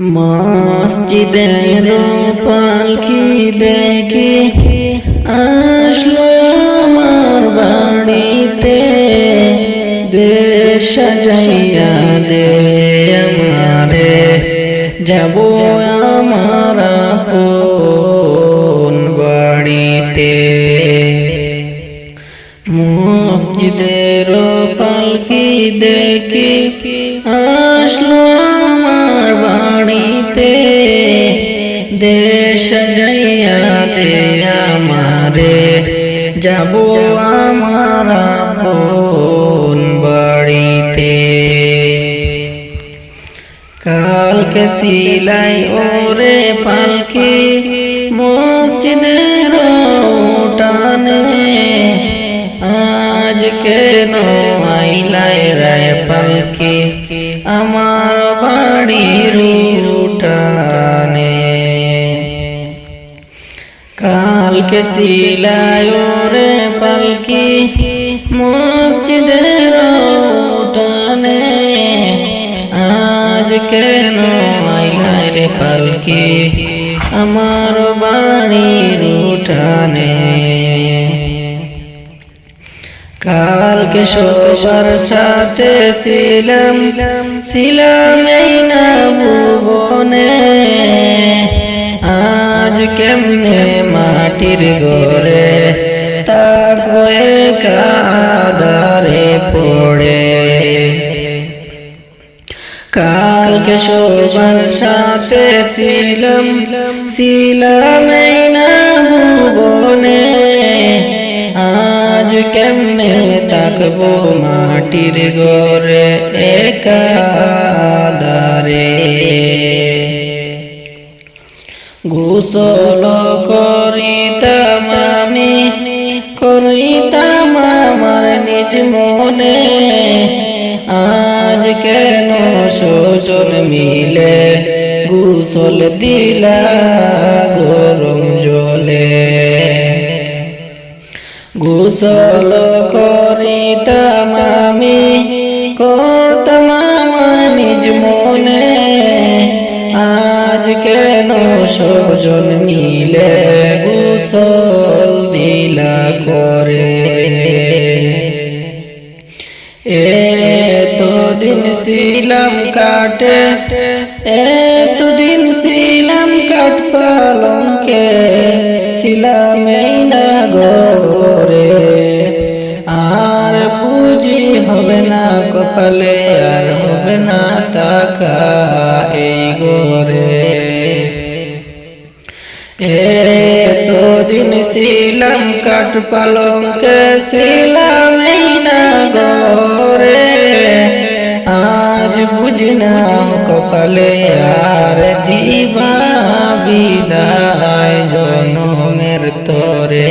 মসজিদের পালকি দেখি আসলো আমার বাড়িতে? দেশ সাজাইয়া দে আমারে, যাব আমার আপন বাড়িতে। মসজিদের পালকি দেখি বাড়িতে দেশ দে আমারে যাব আমার আপন বাড়িতে। কালকে সিলাই ওরে পালকি, মসজিদের উঠানে। আজ কেন আইলাই রায় পালকি? আমার বাড়ির উঠানে কালকে সিলাই ওরে পালকি মসজিদের উঠানে। আজ কেন আইলাই রে পালকি? আমার বাড়ির উঠানে। কালকে সবার সাথে ছিলাম ছিলাম এই না আজ কেমনে মাটির ঘরে তাকে কাদারে পড়ে। কালকে সবার সাথে ছিলাম ছিলাম এই না ভুবনে আজ কেমনে তাকবো মাটির ঘরে একাদারে গোসল করিতাম আমি, করিতাম আমার নিজ মনে। আজ কেন সজন মিলে গোসল দিলা গোসল করিতাম আমি করতাম নিজ মনে আজ কেন সজন মিলে গোসল দিলা করে? এতদিন ছিলাম কাটে, এতদিন ছিলাম কাট পালঙ্কে, ছিলাম এই না গরে হবে না কপালে, আর হবে না তাকা এই গরে এতদিন ছিলাম কাঠ পালঙ্কে, ছিলাম এই না গরে আজ বুঝলাম কপালে আর দিবা বিদায়, জনমের তরে।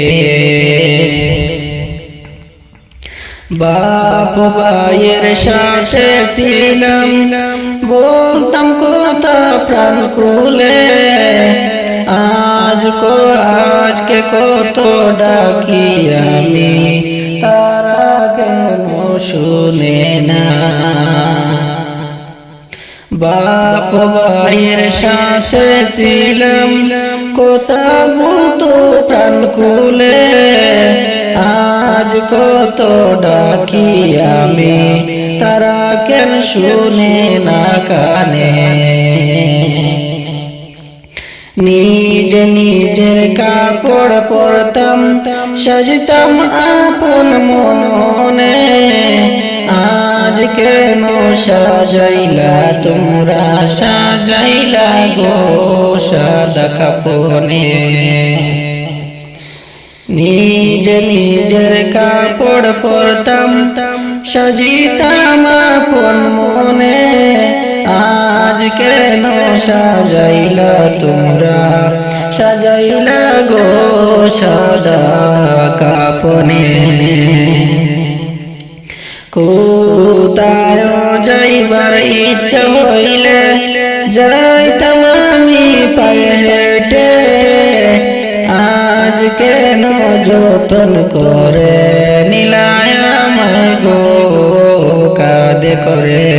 বাপ ভাইয়ের সাথে ছিলাম। বলতাম, কথা প্রাণ খুলে, আজ কো, আজকে কত ডাকি আমি, তারা কেন শুনে না? বাপ ভাইয়ের সাথে ছিলাম। কোথা তো প্রাণ খুলে আজ কত ডাকি আমি, তারা কেন শুনে না কানে? নিজ নিজের কাপড় পরতাম, সাজতাম আপন মনে। আজ কেন সাজাইলা তোমরা? সাজাইলা গো সাদা কাপনে নিজ নিজের কাপড় পরতাম, সাজিতাম আপন মনে। আজ কেন সাজাইলা তোমরা? সাজাইলা গো সাদা কাপনে। কোথায় যাইবার ইচ্ছা হইলে, যাইতাম আমি পায়ে। কেন যতন করে? নীলায় আমায় গো, কাদে করে।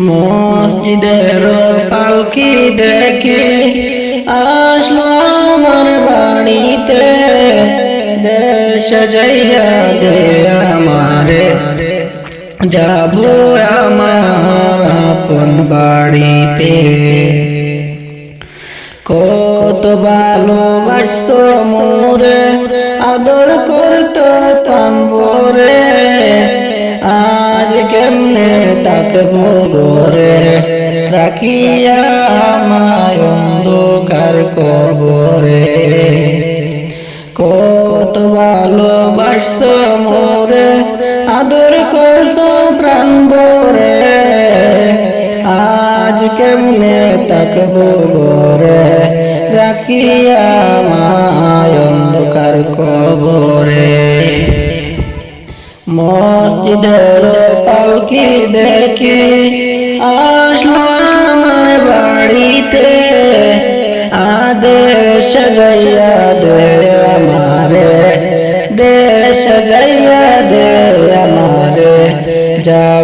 মসজিদের পালকি দেখে আসলো আমার বাড়িতে যাইয়া গে আমারে যাব আমার আপন বাড়িতে। কত ভালোবাসত মোরে, আদর করত তাম্বরে। আজ কেমনে তাকবো গোরে? রাখিয়া আমায় অন্ধকার কবরে। কত ভালোবাসত মোরে, আদর করছ প্রাণ আজ কেমনে তাকবো গোরে? রাখিয়া মায় অন্ধকার কবরে। মসজিদের পালকি দেখি আসলো আমার বাড়িতে। আদেশ যাইয়া দে আমারে, দেশ যাইয়া দে আমারে। যাব